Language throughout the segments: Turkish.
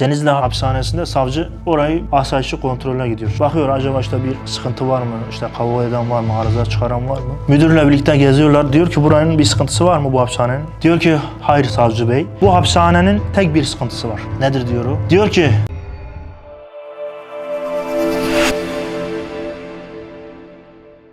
Denizli hapishanesinde savcı orayı asayişçi kontrolüne gidiyor. Bakıyor acaba işte bir sıkıntı var mı? İşte kavga eden var mı? Arıza çıkaran var mı? Müdürle birlikte geziyorlar. Diyor ki buranın bir sıkıntısı var mı bu hapishanenin? Diyor ki hayır savcı bey. Bu hapishanenin tek bir sıkıntısı var. Nedir diyor o? Diyor ki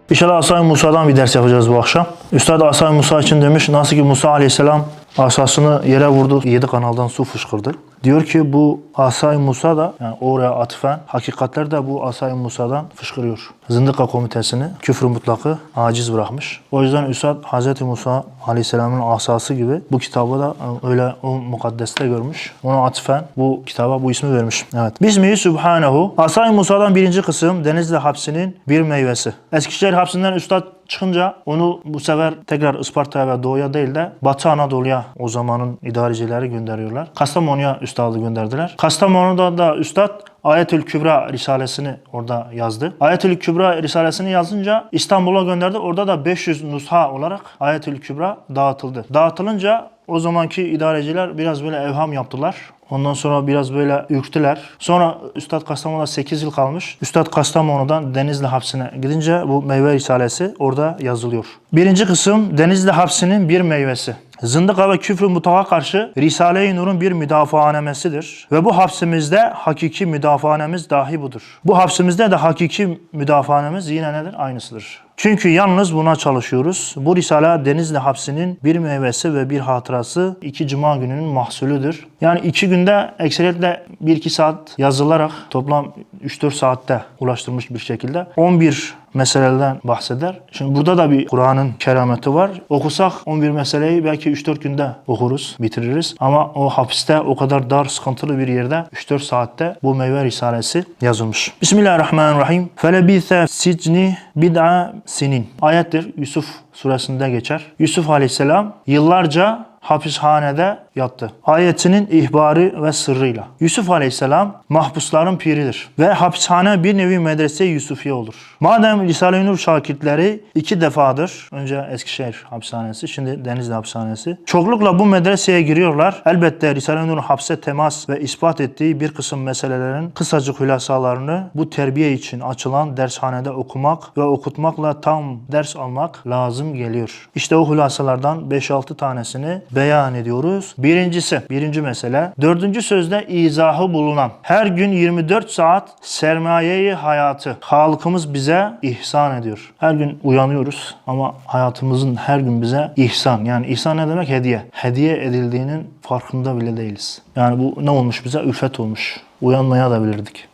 İnşallah Asay Musa'dan bir ders yapacağız bu akşam. Üstad Asay Musa için demiş nasıl ki Musa Aleyhisselam asasını yere vurdu, yedi kanaldan su fışkırdı. Diyor ki bu Asay Musa da yani oraya atıfen hakikatler de bu Asay Musa'dan fışkırıyor. Zındıka komitesini küfür mutlakı aciz bırakmış. O yüzden Üstad Hz. Musa Aleyhisselam'ın asası gibi bu kitabı da öyle o mukaddeste görmüş. Ona atıfen bu kitaba bu ismi vermiş. Evet. Bismihi Subhanehu. Asay Musa'dan birinci kısım Denizli hapsinin bir meyvesi. Eskişehir hapsinden Üstad çıkınca onu bu sefer tekrar Isparta'ya ve Doğu'ya değil de Batı Anadolu'ya o zamanın idarecileri gönderiyorlar. Kastamonu'ya üstadı gönderdiler. Kastamonu'da da üstad Ayetül Kübra Risalesini orada yazdı. Ayetül Kübra Risalesini yazınca İstanbul'a gönderdi. Orada da 500 nusha olarak Ayetül Kübra dağıtıldı. Dağıtılınca o zamanki idareciler biraz böyle evham yaptılar. Ondan sonra biraz böyle ürktüler. Sonra Üstad Kastamonu'da 8 yıl kalmış. Üstad Kastamonu'dan Denizli hapsine gidince bu meyve risalesi orada yazılıyor. Birinci kısım Denizli hapsinin bir meyvesi. Zındıka ve küfrü mutaka karşı Risale-i Nur'un bir müdafaanamesidir. Ve bu hapsimizde hakiki müdafaanemiz dahi budur. Bu hapsimizde de hakiki müdafaanemiz yine nedir? Aynısıdır. Çünkü yalnız buna çalışıyoruz. Bu Risale Denizli hapsinin bir meyvesi ve bir hatırası iki cuma gününün mahsulüdür. Yani iki günde ekseriyetle 1-2 saat yazılarak toplam 3-4 saatte ulaştırmış bir şekilde 11 meseleden bahseder. Şimdi burada da bir Kur'an'ın kerameti var. Okusak 11 meseleyi belki 3-4 günde okuruz, bitiririz. Ama o hapiste o kadar dar, sıkıntılı bir yerde 3-4 saatte bu meyve risalesi yazılmış. Bismillahirrahmanirrahim. Felebithe sicni bid'a sinin. Ayettir. Yusuf suresinde geçer. Yusuf aleyhisselam yıllarca hapishanede yattı. Ayetinin ihbarı ve sırrıyla. Yusuf Aleyhisselam mahpusların piridir. Ve hapishane bir nevi medrese Yusufiye olur. Madem Risale-i Nur şakirtleri iki defadır, önce Eskişehir hapishanesi, şimdi Denizli hapishanesi, çoklukla bu medreseye giriyorlar. Elbette Risale-i Nur'un hapse temas ve ispat ettiği bir kısım meselelerin kısacık hülasalarını bu terbiye için açılan dershanede okumak ve okutmakla tam ders almak lazım geliyor. İşte o hülasalardan 5-6 tanesini beyan ediyoruz. Birincisi, birinci mesele. Dördüncü sözde izahı bulunan. Her gün 24 saat sermayeyi hayatı halkımız bize ihsan ediyor. Her gün uyanıyoruz ama hayatımızın her gün bize ihsan. Yani ihsan ne demek? Hediye. Hediye edildiğinin farkında bile değiliz. Yani bu ne olmuş bize? Ülfet olmuş uyanmaya da.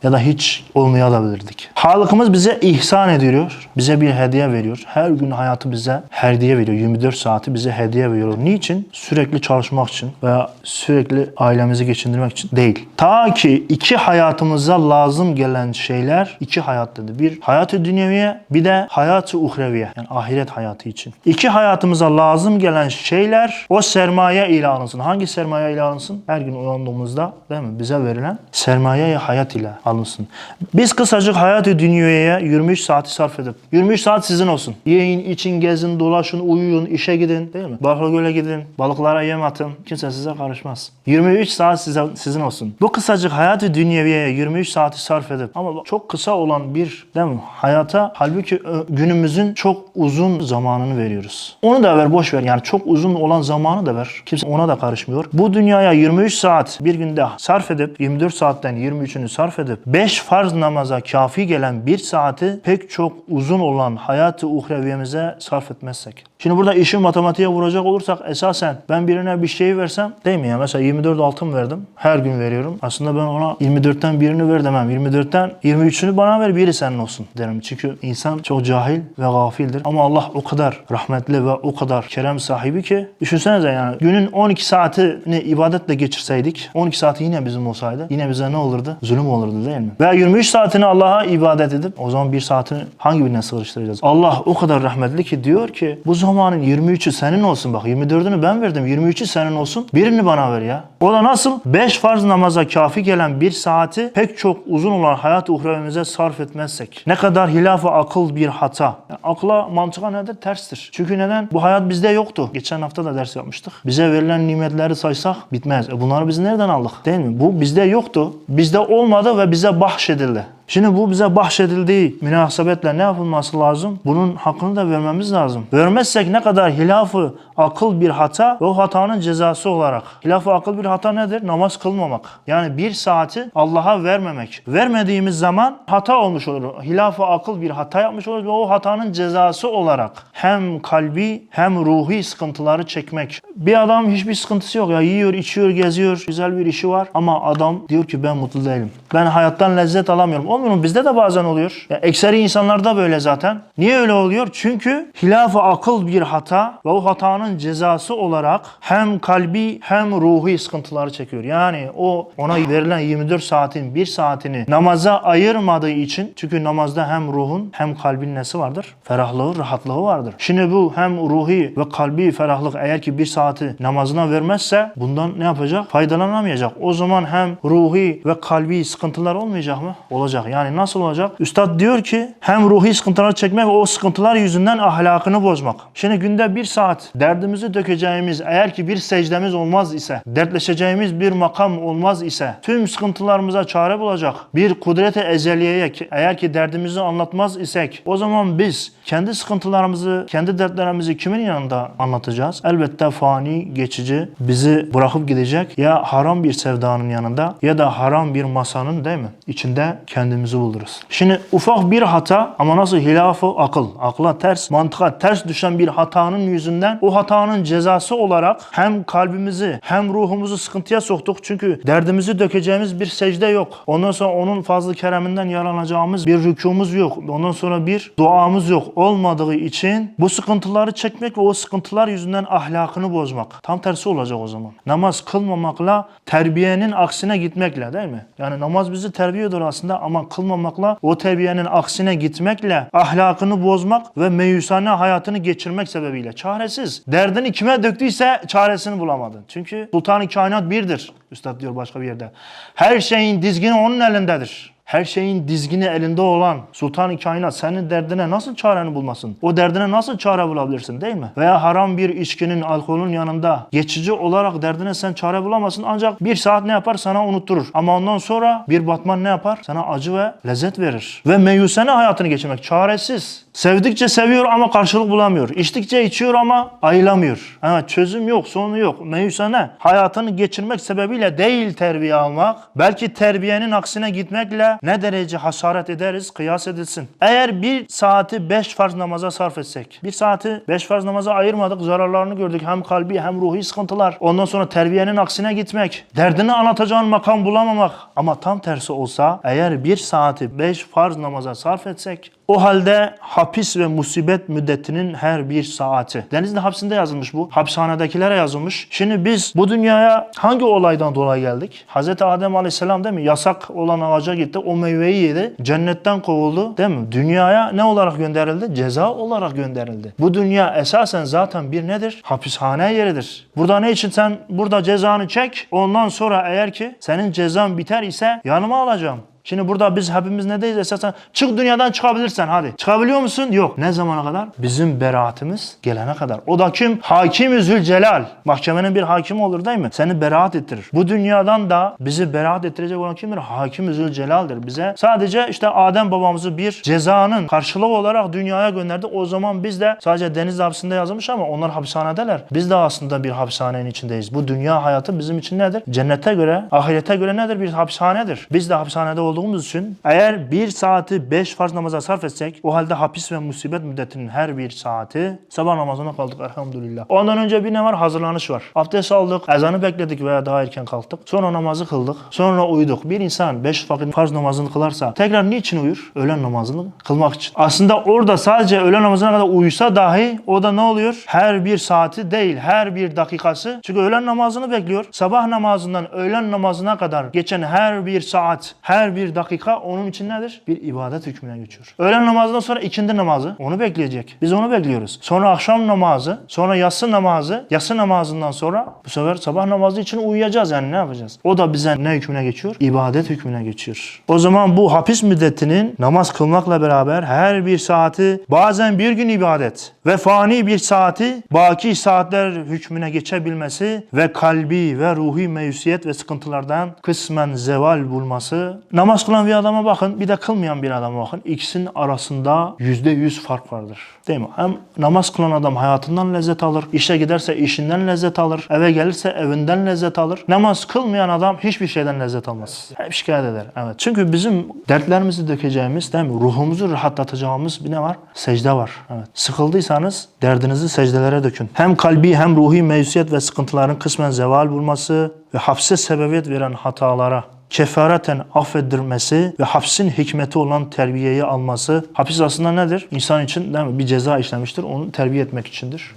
Ya da hiç olmaya da bilirdik. Bize ihsan ediyor. Bize bir hediye veriyor. Her gün hayatı bize hediye veriyor. 24 saati bize hediye veriyor. Niçin? Sürekli çalışmak için veya sürekli ailemizi geçindirmek için değil. Ta ki iki hayatımıza lazım gelen şeyler iki hayat dedi. Bir hayatı dünyeviye bir de hayatı uhreviye. Yani ahiret hayatı için. İki hayatımıza lazım gelen şeyler o sermaye ile alınsın. Hangi sermaye ile alınsın? Her gün uyandığımızda değil mi? Bize verilen sermaye hayat ile alınsın. Biz kısacık hayatı dünyaya 23 saati sarf edip 23 saat sizin olsun. Yiyin, için, gezin, dolaşın, uyuyun, işe gidin değil mi? Balıkgöl'e gidin, balıklara yem atın. Kimse size karışmaz. 23 saat size, sizin olsun. Bu kısacık hayatı dünyaya 23 saati sarf edip ama çok kısa olan bir değil mi? Hayata halbuki ö, günümüzün çok uzun zamanını veriyoruz. Onu da ver boş ver. Yani çok uzun olan zamanı da ver. Kimse ona da karışmıyor. Bu dünyaya 23 saat bir günde sarf edip 24 saatten 23'ünü sarf edip 5 farz namaza kafi gelen bir saati pek çok uzun olan hayatı uhreviyemize sarf etmezsek. Şimdi burada işi matematiğe vuracak olursak esasen ben birine bir şey versem değil mi ya? Mesela 24 altın verdim. Her gün veriyorum. Aslında ben ona 24'ten birini ver demem. 24'ten 23'ünü bana ver biri senin olsun derim. Çünkü insan çok cahil ve gafildir. Ama Allah o kadar rahmetli ve o kadar kerem sahibi ki düşünsenize yani günün 12 saatini ibadetle geçirseydik 12 saati yine bizim olsaydı yine bize ne olurdu? Zulüm olurdu değil mi? Veya 23 saatini Allah'a ibadet edip o zaman bir saatini hangi birine sığıştıracağız? Allah o kadar rahmetli ki diyor ki bu zamanın 23'ü senin olsun bak 24'ünü ben verdim 23'ü senin olsun birini bana ver ya. O da nasıl? 5 farz namaza kafi gelen bir saati pek çok uzun olan hayat uhrevimize sarf etmezsek ne kadar hilaf-ı akıl bir hata. Yani akla mantığa nedir? Terstir. Çünkü neden? Bu hayat bizde yoktu. Geçen hafta da ders yapmıştık. Bize verilen nimetleri saysak bitmez. E bunları biz nereden aldık? Değil mi? Bu bizde yoktu. Bizde olmadı ve bize bahşedildi. Şimdi bu bize bahşedildiği münasebetle ne yapılması lazım? Bunun hakkını da vermemiz lazım. Vermezsek ne kadar hilafı akıl bir hata ve o hatanın cezası olarak. Hilafı akıl bir hata nedir? Namaz kılmamak. Yani bir saati Allah'a vermemek. Vermediğimiz zaman hata olmuş olur. Hilafı akıl bir hata yapmış oluruz ve o hatanın cezası olarak hem kalbi hem ruhi sıkıntıları çekmek. Bir adam hiçbir sıkıntısı yok ya yiyor, içiyor, geziyor, güzel bir işi var ama adam diyor ki ben mutlu değilim. Ben hayattan lezzet alamıyorum. Olmuyor mu? Bizde de bazen oluyor. Ya ekseri insanlarda böyle zaten. Niye öyle oluyor? Çünkü hilaf-ı akıl bir hata ve o hatanın cezası olarak hem kalbi hem ruhi sıkıntıları çekiyor. Yani o ona verilen 24 saatin bir saatini namaza ayırmadığı için çünkü namazda hem ruhun hem kalbin nesi vardır? Ferahlığı, rahatlığı vardır. Şimdi bu hem ruhi ve kalbi ferahlık eğer ki bir saati namazına vermezse bundan ne yapacak? Faydalanamayacak. O zaman hem ruhi ve kalbi sıkıntılar olmayacak mı? Olacak. Yani nasıl olacak? Üstad diyor ki hem ruhi sıkıntılar çekmek o sıkıntılar yüzünden ahlakını bozmak. Şimdi günde bir saat derdimizi dökeceğimiz eğer ki bir secdemiz olmaz ise, dertleşeceğimiz bir makam olmaz ise, tüm sıkıntılarımıza çare bulacak bir kudrete ezeliyeye eğer ki derdimizi anlatmaz isek o zaman biz kendi sıkıntılarımızı, kendi dertlerimizi kimin yanında anlatacağız? Elbette fani, geçici, bizi bırakıp gidecek ya haram bir sevdanın yanında ya da haram bir masanın değil mi? İçinde kendimizi buluruz. Şimdi ufak bir hata ama nasıl hilafı akıl, akla ters, mantığa ters düşen bir hatanın yüzünden o hatanın cezası olarak hem kalbimizi hem ruhumuzu sıkıntıya soktuk. Çünkü derdimizi dökeceğimiz bir secde yok. Ondan sonra onun fazlı kereminden yararlanacağımız bir rükumuz yok. Ondan sonra bir duamız yok. Olmadığı için bu sıkıntıları çekmek ve o sıkıntılar yüzünden ahlakını bozmak. Tam tersi olacak o zaman. Namaz kılmamakla terbiyenin aksine gitmekle değil mi? Yani namaz bizi terbiye ediyor aslında ama kılmamakla o terbiyenin aksine gitmekle ahlakını bozmak ve meyusane hayatını geçirmek sebebiyle çaresiz. Derdini kime döktüyse çaresini bulamadın. Çünkü Sultan-ı Kainat birdir. Üstad diyor başka bir yerde. Her şeyin dizgini onun elindedir. Her şeyin dizgini elinde olan Sultan-ı Kainat senin derdine nasıl çareni bulmasın? O derdine nasıl çare bulabilirsin değil mi? Veya haram bir içkinin, alkolün yanında geçici olarak derdine sen çare bulamazsın ancak bir saat ne yapar sana unutturur. Ama ondan sonra bir batman ne yapar? Sana acı ve lezzet verir. Ve meyusene hayatını geçirmek çaresiz. Sevdikçe seviyor ama karşılık bulamıyor. İçtikçe içiyor ama ayılamıyor. Evet çözüm yok, sonu yok. Meyusene hayatını geçirmek sebebiyle değil terbiye almak. Belki terbiyenin aksine gitmekle ne derece hasaret ederiz kıyas edilsin. Eğer bir saati beş farz namaza sarf etsek, bir saati beş farz namaza ayırmadık, zararlarını gördük. Hem kalbi hem ruhi sıkıntılar. Ondan sonra terbiyenin aksine gitmek, derdini anlatacağın makam bulamamak. Ama tam tersi olsa eğer bir saati beş farz namaza sarf etsek, o halde hapis ve musibet müddetinin her bir saati. Denizli hapsinde yazılmış bu. Hapishanedekilere yazılmış. Şimdi biz bu dünyaya hangi olaydan dolayı geldik? Hz. Adem Aleyhisselam değil mi? Yasak olan ağaca gitti. O meyveyi yedi. Cennetten kovuldu. Değil mi? Dünyaya ne olarak gönderildi? Ceza olarak gönderildi. Bu dünya esasen zaten bir nedir? Hapishane yeridir. Burada ne için sen burada cezanı çek. Ondan sonra eğer ki senin cezan biter ise yanıma alacağım. Şimdi burada biz hepimiz nedeyiz esasen? Çık dünyadan çıkabilirsen hadi. Çıkabiliyor musun? Yok. Ne zamana kadar? Bizim beraatimiz gelene kadar. O da kim? Hakim-i Zülcelal. Mahkemenin bir hakimi olur değil mi? Seni beraat ettirir. Bu dünyadan da bizi beraat ettirecek olan kimdir? Hakim-i Zülcelal'dir. Bize sadece işte Adem babamızı bir cezanın karşılığı olarak dünyaya gönderdi. O zaman biz de sadece deniz hapsinde yazılmış ama onlar hapishanedeler. Biz de aslında bir hapishanenin içindeyiz. Bu dünya hayatı bizim için nedir? Cennete göre, ahirete göre nedir? Bir hapishanedir. Biz de hapishanede olduğumuz için eğer bir saati beş farz namaza sarf etsek o halde hapis ve musibet müddetinin her bir saati sabah namazına kaldık elhamdülillah. Ondan önce bir ne var? Hazırlanış var. Abdest aldık, ezanı bekledik veya daha erken kalktık. Sonra namazı kıldık. Sonra uyuduk. Bir insan beş vakit farz namazını kılarsa tekrar niçin uyur? Öğlen namazını kılmak için. Aslında orada sadece öğlen namazına kadar uyusa dahi o da ne oluyor? Her bir saati değil, her bir dakikası. Çünkü öğlen namazını bekliyor. Sabah namazından öğlen namazına kadar geçen her bir saat, her bir bir dakika onun için nedir? Bir ibadet hükmüne geçiyor. Öğlen namazından sonra ikindi namazı onu bekleyecek. Biz onu bekliyoruz. Sonra akşam namazı, sonra yatsı namazı, yatsı namazından sonra bu sefer sabah namazı için uyuyacağız yani ne yapacağız? O da bize ne hükmüne geçiyor? İbadet hükmüne geçiyor. O zaman bu hapis müddetinin namaz kılmakla beraber her bir saati bazen bir gün ibadet ve fani bir saati baki saatler hükmüne geçebilmesi ve kalbi ve ruhi meyusiyet ve sıkıntılardan kısmen zeval bulması. Namaz kılan bir adama bakın bir de kılmayan bir adama bakın. İkisinin arasında yüzde yüz fark vardır. Değil mi? Hem namaz kılan adam hayatından lezzet alır. işe giderse işinden lezzet alır. Eve gelirse evinden lezzet alır. Namaz kılmayan adam hiçbir şeyden lezzet almaz. Hep şikayet eder. Evet. Çünkü bizim dertlerimizi dökeceğimiz, değil mi? Ruhumuzu rahatlatacağımız bir ne var? Secde var. Evet. Sıkıldıysanız derdinizi secdelere dökün. Hem kalbi hem ruhi meyusiyet ve sıkıntıların kısmen zeval bulması ve hapse sebebiyet veren hatalara kefareten affedilmesi ve hapsin hikmeti olan terbiyeyi alması. Hapis aslında nedir? İnsan için değil mi? bir ceza işlemiştir. Onu terbiye etmek içindir.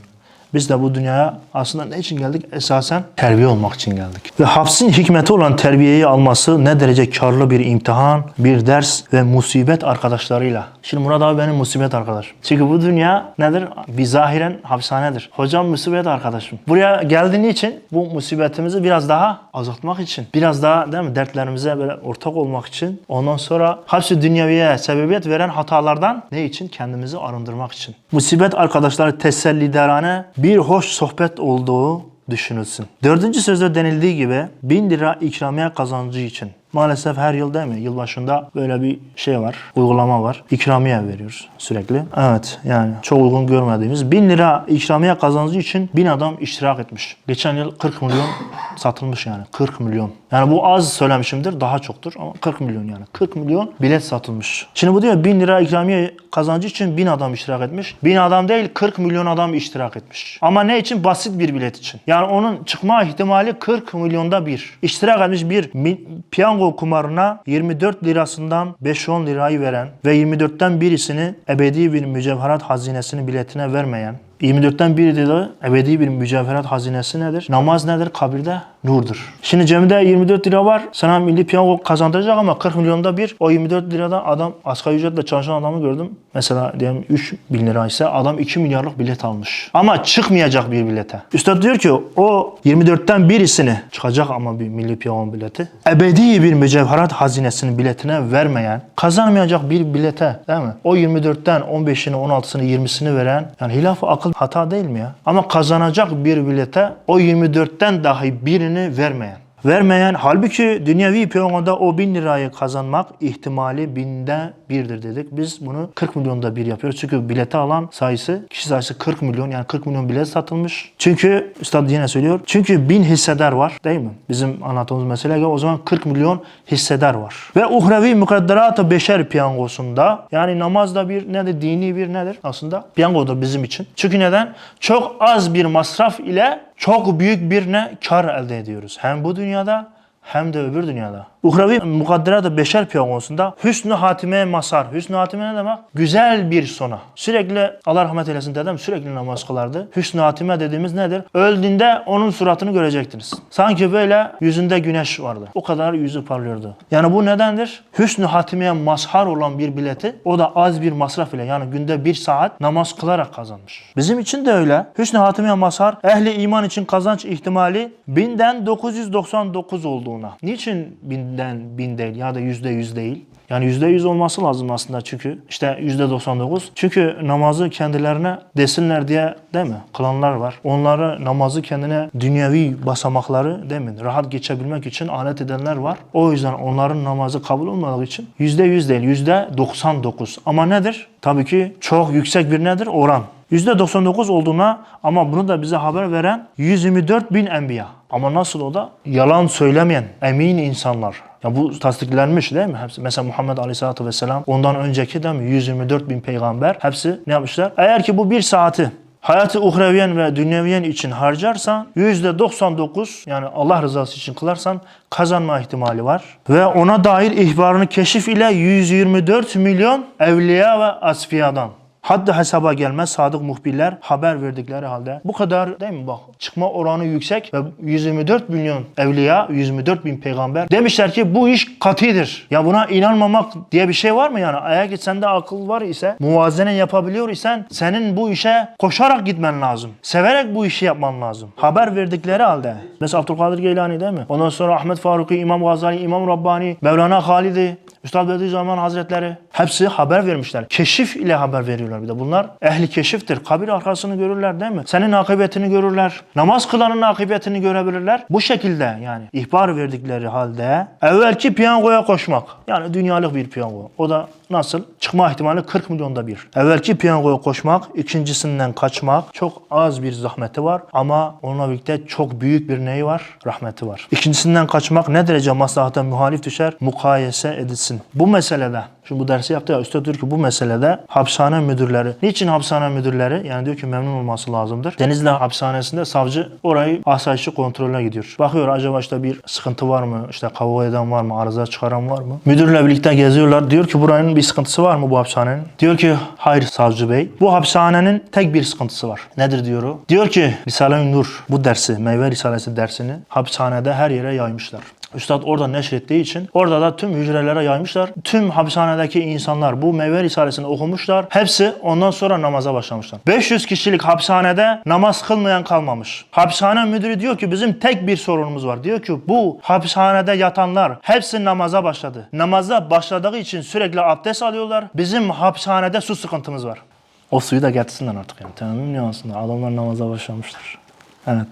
Biz de bu dünyaya aslında ne için geldik? Esasen terbiye olmak için geldik. Ve hapsin hikmeti olan terbiyeyi alması ne derece karlı bir imtihan, bir ders ve musibet arkadaşlarıyla. Şimdi Murat abi benim musibet arkadaş. Çünkü bu dünya nedir? Bir zahiren hapishanedir. Hocam musibet arkadaşım. Buraya geldiğin için bu musibetimizi biraz daha azaltmak için, biraz daha değil mi dertlerimize böyle ortak olmak için, ondan sonra hapsi dünyaviye sebebiyet veren hatalardan ne için? Kendimizi arındırmak için. Musibet arkadaşları teselliderane bir hoş sohbet olduğu düşünülsün. Dördüncü sözde denildiği gibi 1000 lira ikramiye kazancı için. Maalesef her yıl değil mi? Yılbaşında böyle bir şey var, uygulama var. İkramiye veriyoruz sürekli. Evet yani çok uygun görmediğimiz 1000 lira ikramiye kazancı için 1000 adam iştirak etmiş. Geçen yıl 40 milyon satılmış yani. 40 milyon. Yani bu az söylemişimdir, daha çoktur ama 40 milyon yani. 40 milyon bilet satılmış. Şimdi bu diyor 1000 lira ikramiye kazancı için 1000 adam iştirak etmiş. 1000 adam değil 40 milyon adam iştirak etmiş. Ama ne için? Basit bir bilet için. Yani onun çıkma ihtimali 40 milyonda bir. İştirak etmiş bir mi- piyango kumarına 24 lirasından 5-10 lirayı veren ve 24'ten birisini ebedi bir mücevherat hazinesini biletine vermeyen 24'ten biri de ebedi bir mücevherat hazinesi nedir? Namaz nedir? Kabirde nurdur. Şimdi cebinde 24 lira var. Sana milli piyango kazandıracak ama 40 milyonda bir. O 24 liradan adam asgari ücretle çalışan adamı gördüm. Mesela diyelim 3 bin lira ise adam 2 milyarlık bilet almış. Ama çıkmayacak bir bilete. Üstad diyor ki o 24'ten birisini çıkacak ama bir milli piyango bileti. Ebedi bir mücevherat hazinesinin biletine vermeyen, kazanmayacak bir bilete değil mi? O 24'ten 15'ini, 16'sını, 20'sini veren yani hilaf akıl hata değil mi ya? Ama kazanacak bir bilete o 24'ten dahi birini vermeyen. Vermeyen halbuki dünyevi piyangoda o bin lirayı kazanmak ihtimali binde birdir dedik. Biz bunu 40 milyonda bir yapıyoruz. Çünkü bileti alan sayısı, kişi sayısı 40 milyon yani 40 milyon bilet satılmış. Çünkü Üstad yine söylüyor. Çünkü bin hissedar var değil mi? Bizim anlattığımız mesele o zaman 40 milyon hissedar var. Ve uhrevi mukadderat-ı beşer piyangosunda yani namaz da bir nedir? Dini bir nedir? Aslında piyangodur bizim için. Çünkü neden? Çok az bir masraf ile çok büyük bir ne? Kar elde ediyoruz. Hem bu dünyada hem de öbür dünyada. Uhrevi mukadderat-ı beşer piyangosunda hüsnü hatime masar. Hüsnü hatime ne demek? Güzel bir sona. Sürekli Allah rahmet eylesin dedem sürekli namaz kılardı. Hüsnü hatime dediğimiz nedir? Öldüğünde onun suratını görecektiniz. Sanki böyle yüzünde güneş vardı. O kadar yüzü parlıyordu. Yani bu nedendir? Hüsnü hatimeye mazhar olan bir bileti o da az bir masraf ile yani günde bir saat namaz kılarak kazanmış. Bizim için de öyle. Hüsnü hatimeye mazhar ehli iman için kazanç ihtimali binden 999 olduğuna. Niçin binden bin değil ya da yüzde yüz değil? Yani yüzde yüz olması lazım aslında çünkü işte yüzde 99. Çünkü namazı kendilerine desinler diye değil mi? Kılanlar var. Onları namazı kendine dünyevi basamakları değil mi? Rahat geçebilmek için alet edenler var. O yüzden onların namazı kabul olmadığı için yüzde yüz değil yüzde 99. Ama nedir? Tabii ki çok yüksek bir nedir? Oran. %99 olduğuna ama bunu da bize haber veren 124 bin enbiya. Ama nasıl o da? Yalan söylemeyen emin insanlar. Ya bu tasdiklenmiş değil mi? Hepsi. Mesela Muhammed Aleyhisselatü Vesselam ondan önceki de mi 124 bin peygamber hepsi ne yapmışlar? Eğer ki bu bir saati hayatı uhreviyen ve dünyeviyen için harcarsan %99 yani Allah rızası için kılarsan kazanma ihtimali var. Ve ona dair ihbarını keşif ile 124 milyon evliya ve asfiyadan. Haddi hesaba gelmez sadık muhbirler haber verdikleri halde. Bu kadar değil mi bak çıkma oranı yüksek ve 124 milyon evliya, 124 bin peygamber demişler ki bu iş katidir. Ya buna inanmamak diye bir şey var mı yani? Eğer ki sende akıl var ise, muvazene yapabiliyor isen senin bu işe koşarak gitmen lazım. Severek bu işi yapman lazım. Haber verdikleri halde. Mesela Abdülkadir Geylani değil mi? Ondan sonra Ahmet Faruki, İmam Gazali, İmam Rabbani, Mevlana Halidi, Üstad Bediüzzaman Hazretleri hepsi haber vermişler. Keşif ile haber veriyorlar bir de. Bunlar ehli keşiftir. Kabir arkasını görürler değil mi? Senin akıbetini görürler. Namaz kılanın akıbetini görebilirler. Bu şekilde yani ihbar verdikleri halde evvelki piyangoya koşmak. Yani dünyalık bir piyango. O da nasıl? Çıkma ihtimali 40 milyonda bir. Evvelki piyangoya koşmak, ikincisinden kaçmak çok az bir zahmeti var ama onunla birlikte çok büyük bir neyi var? Rahmeti var. İkincisinden kaçmak ne derece maslahata muhalif düşer? Mukayese edilsin. Bu meselede Şimdi bu dersi yaptı ya Üstad diyor ki bu meselede hapishane müdürleri. Niçin hapishane müdürleri? Yani diyor ki memnun olması lazımdır. Denizli hapishanesinde savcı orayı asayişi kontrolüne gidiyor. Bakıyor acaba işte bir sıkıntı var mı? İşte kavga eden var mı? Arıza çıkaran var mı? Müdürle birlikte geziyorlar. Diyor ki buranın bir sıkıntısı var mı bu hapishanenin? Diyor ki hayır savcı bey. Bu hapishanenin tek bir sıkıntısı var. Nedir diyor o? Diyor ki Risale-i Nur bu dersi, Meyve Risalesi dersini hapishanede her yere yaymışlar. Üstad orada neşrettiği için orada da tüm hücrelere yaymışlar. Tüm hapishanedeki insanlar bu meyve risalesini okumuşlar. Hepsi ondan sonra namaza başlamışlar. 500 kişilik hapishanede namaz kılmayan kalmamış. Hapishane müdürü diyor ki bizim tek bir sorunumuz var. Diyor ki bu hapishanede yatanlar hepsi namaza başladı. Namaza başladığı için sürekli abdest alıyorlar. Bizim hapishanede su sıkıntımız var. O suyu da getirsinler artık yani. Tamam nüansında. Adamlar namaza başlamışlar. Evet.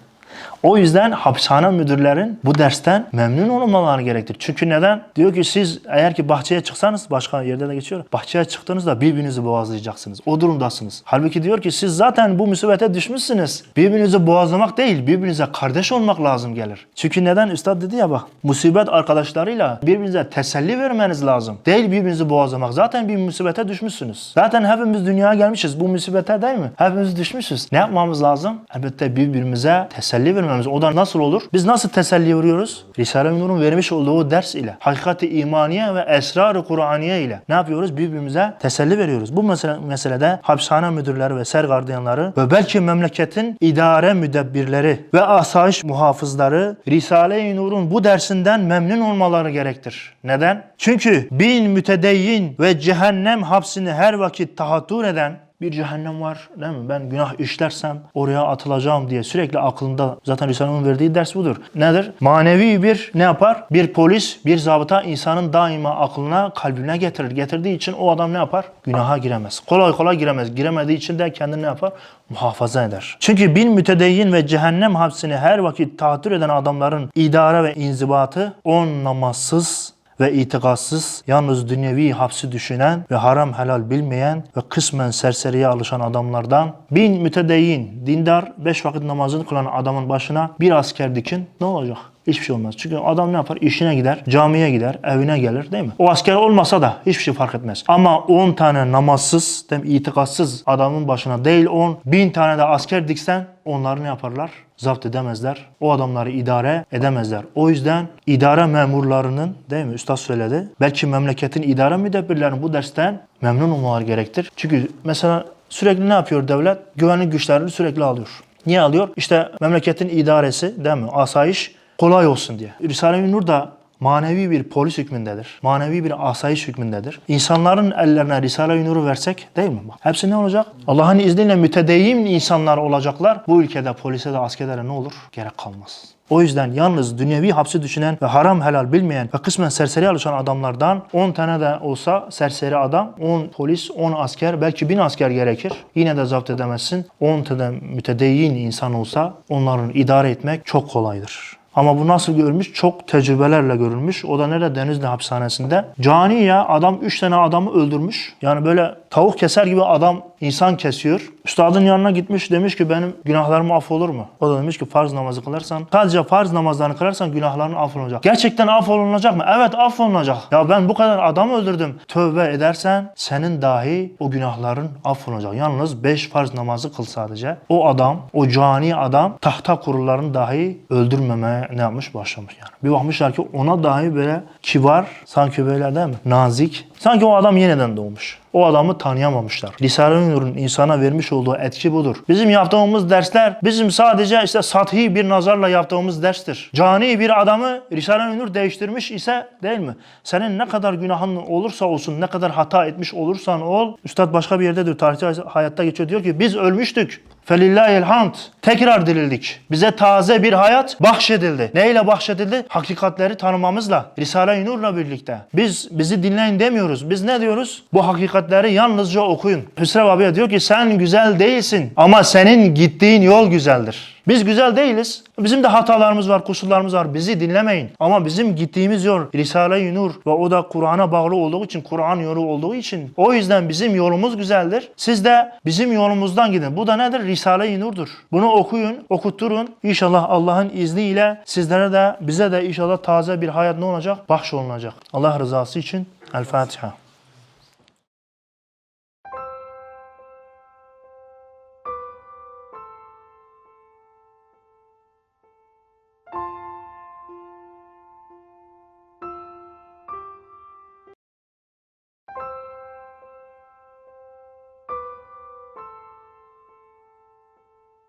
O yüzden hapishane müdürlerin bu dersten memnun olmaları gerektir. Çünkü neden? Diyor ki siz eğer ki bahçeye çıksanız başka yerde de geçiyor. Bahçeye çıktığınızda birbirinizi boğazlayacaksınız. O durumdasınız. Halbuki diyor ki siz zaten bu musibete düşmüşsünüz. Birbirinizi boğazlamak değil, birbirinize kardeş olmak lazım gelir. Çünkü neden? Üstad dedi ya bak, musibet arkadaşlarıyla birbirinize teselli vermeniz lazım. Değil birbirinizi boğazlamak. Zaten bir musibete düşmüşsünüz. Zaten hepimiz dünyaya gelmişiz. Bu musibete değil mi? Hepimiz düşmüşüz. Ne yapmamız lazım? Elbette birbirimize teselli vermemiz. O da nasıl olur? Biz nasıl teselli veriyoruz? Risale-i Nur'un vermiş olduğu ders ile, hakikati imaniye ve esrar-ı Kur'aniye ile ne yapıyoruz? Birbirimize teselli veriyoruz. Bu mesele, meselede hapishane müdürleri ve ser gardiyanları ve belki memleketin idare müdebbirleri ve asayiş muhafızları Risale-i Nur'un bu dersinden memnun olmaları gerektir. Neden? Çünkü bin mütedeyyin ve cehennem hapsini her vakit tahattür eden bir cehennem var değil mi? Ben günah işlersem oraya atılacağım diye sürekli aklında zaten Risale'nin verdiği ders budur. Nedir? Manevi bir ne yapar? Bir polis, bir zabıta insanın daima aklına, kalbine getirir. Getirdiği için o adam ne yapar? Günaha giremez. Kolay kolay giremez. Giremediği için de kendini ne yapar? Muhafaza eder. Çünkü bin mütedeyyin ve cehennem hapsini her vakit tahattür eden adamların idare ve inzibatı on namazsız ve itikatsız, yalnız dünyevi hapsi düşünen ve haram helal bilmeyen ve kısmen serseriye alışan adamlardan bin mütedeyyin, dindar, beş vakit namazını kılan adamın başına bir asker dikin ne olacak? Hiçbir şey olmaz. Çünkü adam ne yapar? İşine gider, camiye gider, evine gelir değil mi? O asker olmasa da hiçbir şey fark etmez. Ama 10 tane namazsız, değil mi? itikatsız adamın başına değil 10, bin tane de asker diksen onları ne yaparlar? Zapt edemezler. O adamları idare edemezler. O yüzden idare memurlarının değil mi? Üstad söyledi. Belki memleketin idare müdebbirlerinin bu dersten memnun olmaları gerektir. Çünkü mesela sürekli ne yapıyor devlet? Güvenlik güçlerini sürekli alıyor. Niye alıyor? İşte memleketin idaresi değil mi? Asayiş kolay olsun diye. Risale-i Nur da manevi bir polis hükmündedir. Manevi bir asayiş hükmündedir. İnsanların ellerine Risale-i Nur'u versek değil mi? Bak, hepsi ne olacak? Allah'ın izniyle mütedeyyin insanlar olacaklar. Bu ülkede polise de askere de ne olur? Gerek kalmaz. O yüzden yalnız dünyevi hapsi düşünen ve haram helal bilmeyen ve kısmen serseri alışan adamlardan 10 tane de olsa serseri adam, 10 polis, 10 asker, belki 1000 asker gerekir. Yine de zapt edemezsin. 10 tane mütedeyyin insan olsa onların idare etmek çok kolaydır. Ama bu nasıl görülmüş? Çok tecrübelerle görülmüş. O da nerede? Denizli hapishanesinde. Cani ya adam 3 tane adamı öldürmüş. Yani böyle tavuk keser gibi adam insan kesiyor. Üstadın yanına gitmiş demiş ki benim günahlarım affolur mu? O da demiş ki farz namazı kılarsan sadece farz namazlarını kılarsan günahların affolunacak. Gerçekten affolunacak mı? Evet affolunacak. Ya ben bu kadar adam öldürdüm. Tövbe edersen senin dahi o günahların affolunacak. Yalnız 5 farz namazı kıl sadece. O adam, o cani adam tahta kurularını dahi öldürmemeye ne yapmış? Başlamış yani. Bir bakmışlar ki ona dahi böyle kibar, sanki böyle değil mi? Nazik. Sanki o adam yeniden doğmuş. O adamı tanıyamamışlar. Risale-i Nur'un insana vermiş olduğu etki budur. Bizim yaptığımız dersler bizim sadece işte sathi bir nazarla yaptığımız derstir. Cani bir adamı Risale-i Nur değiştirmiş ise değil mi? Senin ne kadar günahın olursa olsun, ne kadar hata etmiş olursan ol. Üstad başka bir yerde diyor, tarihte hayatta geçiyor. Diyor ki biz ölmüştük. Felillahil hamd. Tekrar dirildik. Bize taze bir hayat bahşedildi. Neyle bahşedildi? Hakikatleri tanımamızla. Risale-i Nur'la birlikte. Biz bizi dinleyin demiyoruz. Biz ne diyoruz? Bu hakikatleri yalnızca okuyun. Hüsrev abiye diyor ki sen güzel değilsin ama senin gittiğin yol güzeldir. Biz güzel değiliz. Bizim de hatalarımız var, kusurlarımız var. Bizi dinlemeyin. Ama bizim gittiğimiz yol Risale-i Nur ve o da Kur'an'a bağlı olduğu için, Kur'an yolu olduğu için o yüzden bizim yolumuz güzeldir. Siz de bizim yolumuzdan gidin. Bu da nedir? Risale-i Nur'dur. Bunu okuyun, okutturun. İnşallah Allah'ın izniyle sizlere de bize de inşallah taze bir hayat ne olacak? Bahşolunacak. Allah rızası için El Fatiha.